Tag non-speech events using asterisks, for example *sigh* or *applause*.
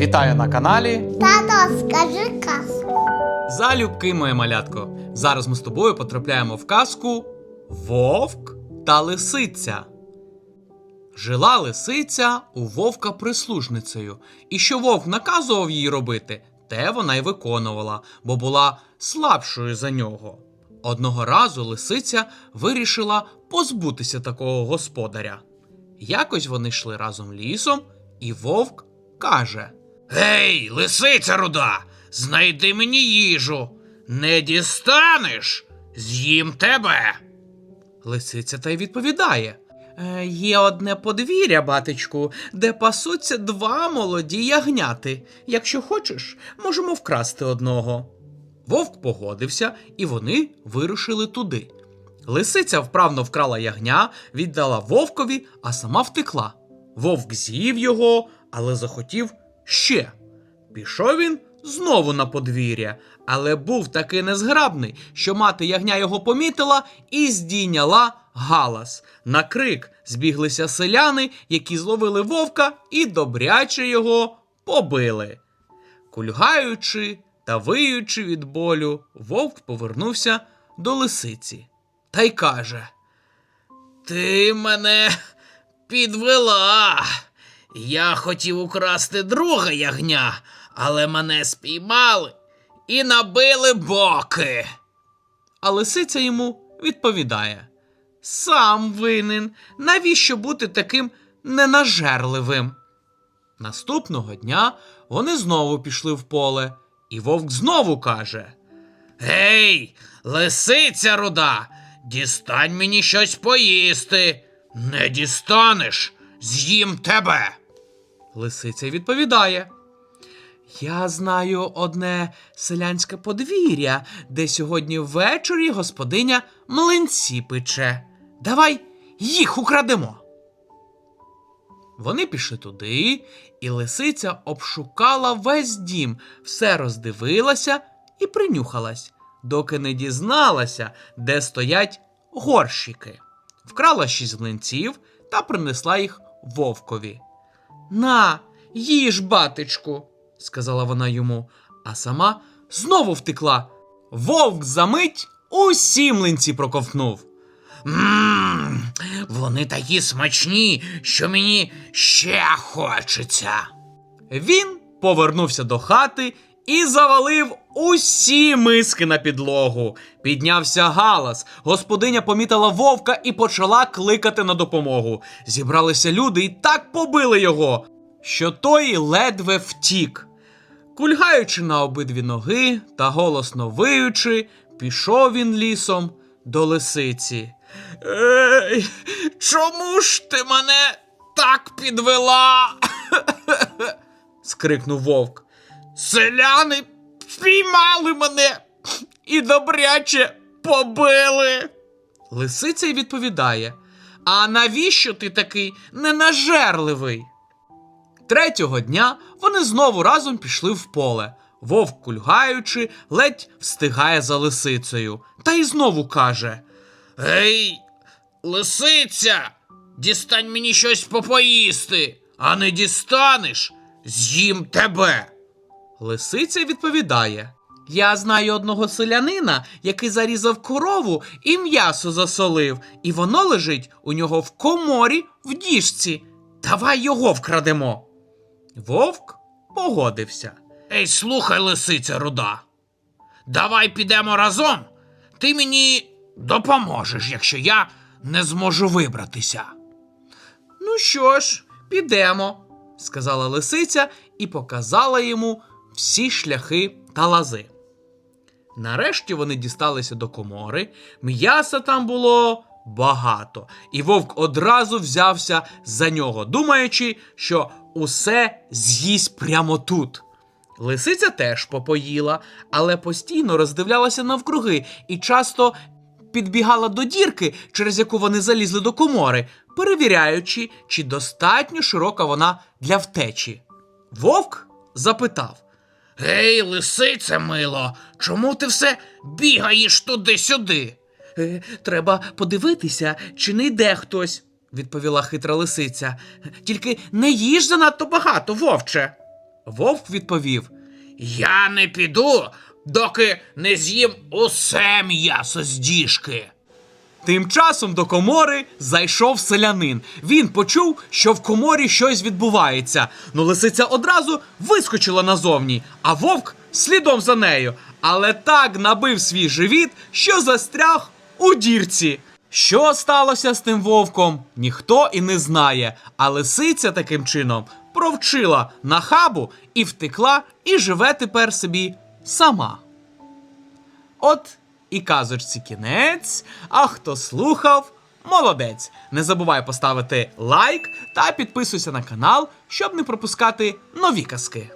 Вітаю на каналі. Тато, скажи казку. Залюбки, моє малятко. Зараз ми з тобою потрапляємо в казку Вовк та лисиця. Жила лисиця у вовка прислужницею, і що вовк наказував їй робити, те вона й виконувала, бо була слабшою за нього. Одного разу лисиця вирішила позбутися такого господаря. Якось вони йшли разом лісом, і вовк каже: Гей, лисиця руда, знайди мені їжу. Не дістанеш, з'їм тебе. Лисиця та й відповідає. «Е, Є одне подвір'я, батечку, де пасуться два молоді ягняти. Якщо хочеш, можемо вкрасти одного. Вовк погодився, і вони вирушили туди. Лисиця вправно вкрала ягня, віддала вовкові, а сама втекла. Вовк з'їв його, але захотів ще. Пішов він знову на подвір'я, але був таки незграбний, що мати ягня його помітила і здійняла галас. На крик збіглися селяни, які зловили вовка і добряче його побили. Кульгаючи та виючи від болю, вовк повернувся до лисиці та й каже: Ти мене підвела. Я хотів украсти друге ягня, але мене спіймали і набили боки. А лисиця йому відповідає: Сам винен, навіщо бути таким ненажерливим? Наступного дня вони знову пішли в поле, і вовк знову каже: Гей, лисиця руда, дістань мені щось поїсти. Не дістанеш, з'їм тебе. Лисиця відповідає. Я знаю одне селянське подвір'я, де сьогодні ввечері господиня млинці пече. Давай їх украдемо. Вони пішли туди, і лисиця обшукала весь дім, все роздивилася і принюхалась, доки не дізналася, де стоять горщики. Вкрала шість млинців та принесла їх вовкові. На, їж, батечку, сказала вона йому, а сама знову втекла. Вовк за мить у сімлинці проковтнув. Ммм, вони такі смачні, що мені ще хочеться. Він повернувся до хати і завалив усі миски на підлогу. Піднявся галас. Господиня помітила вовка і почала кликати на допомогу. Зібралися люди і так побили його, що той ледве втік. Кульгаючи на обидві ноги та голосно виючи, пішов він лісом до лисиці. Ей, чому ж ти мене так підвела? *laughs* скрикнув вовк. Селяни спіймали мене і добряче побили. Лисиця й відповідає: А навіщо ти такий ненажерливий? Третього дня вони знову разом пішли в поле. Вовк, кульгаючи, ледь встигає за лисицею, та й знову каже: Гей, лисиця, дістань мені щось попоїсти, а не дістанеш, з'їм тебе. Лисиця відповідає: Я знаю одного селянина, який зарізав корову і м'ясо засолив, і воно лежить у нього в коморі в діжці. Давай його вкрадемо. Вовк погодився. Ей, слухай, лисиця руда. Давай підемо разом. Ти мені допоможеш, якщо я не зможу вибратися. Ну що ж, підемо, сказала лисиця і показала йому всі шляхи та лази. Нарешті вони дісталися до комори, м'яса там було багато, і вовк одразу взявся за нього, думаючи, що усе з'їсть прямо тут. Лисиця теж попоїла, але постійно роздивлялася навкруги і часто підбігала до дірки, через яку вони залізли до комори, перевіряючи, чи достатньо широка вона для втечі. Вовк запитав: Гей, лисице мило, чому ти все бігаєш туди-сюди? Е, треба подивитися, чи не йде хтось, відповіла хитра лисиця. Тільки не їж занадто багато, вовче. Вовк відповів: Я не піду, доки не з'їм усе м'ясо з діжки. Тим часом до комори зайшов селянин. Він почув, що в коморі щось відбувається. Ну лисиця одразу вискочила назовні, а вовк слідом за нею. Але так набив свій живіт, що застряг у дірці. Що сталося з тим вовком, ніхто і не знає. А лисиця таким чином провчила нахабу і втекла, і живе тепер собі сама. От і казочці кінець. А хто слухав, молодець. Не забувай поставити лайк та підписуйся на канал, щоб не пропускати нові казки.